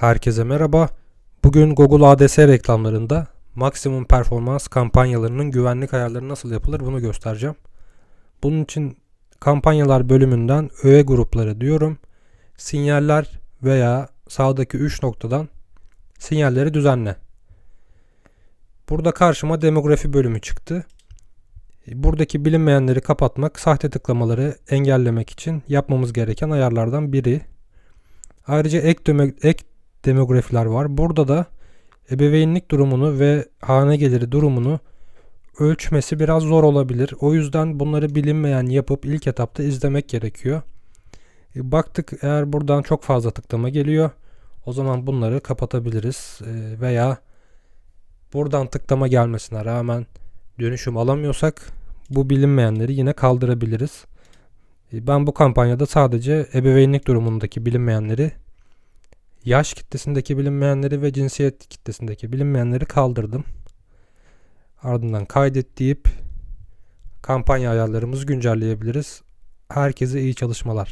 Herkese merhaba. Bugün Google ADS reklamlarında maksimum performans kampanyalarının güvenlik ayarları nasıl yapılır bunu göstereceğim. Bunun için kampanyalar bölümünden öğe grupları diyorum. Sinyaller veya sağdaki 3 noktadan sinyalleri düzenle. Burada karşıma demografi bölümü çıktı. Buradaki bilinmeyenleri kapatmak, sahte tıklamaları engellemek için yapmamız gereken ayarlardan biri. Ayrıca ek, demo- ek demografiler var. Burada da ebeveynlik durumunu ve hane geliri durumunu ölçmesi biraz zor olabilir. O yüzden bunları bilinmeyen yapıp ilk etapta izlemek gerekiyor. E, Baktık eğer buradan çok fazla tıklama geliyor. O zaman bunları kapatabiliriz. E, Veya buradan tıklama gelmesine rağmen dönüşüm alamıyorsak bu bilinmeyenleri yine kaldırabiliriz. E, Ben bu kampanyada sadece ebeveynlik durumundaki bilinmeyenleri yaş kitlesindeki bilinmeyenleri ve cinsiyet kitlesindeki bilinmeyenleri kaldırdım. Ardından kaydet deyip kampanya ayarlarımızı güncelleyebiliriz. Herkese iyi çalışmalar.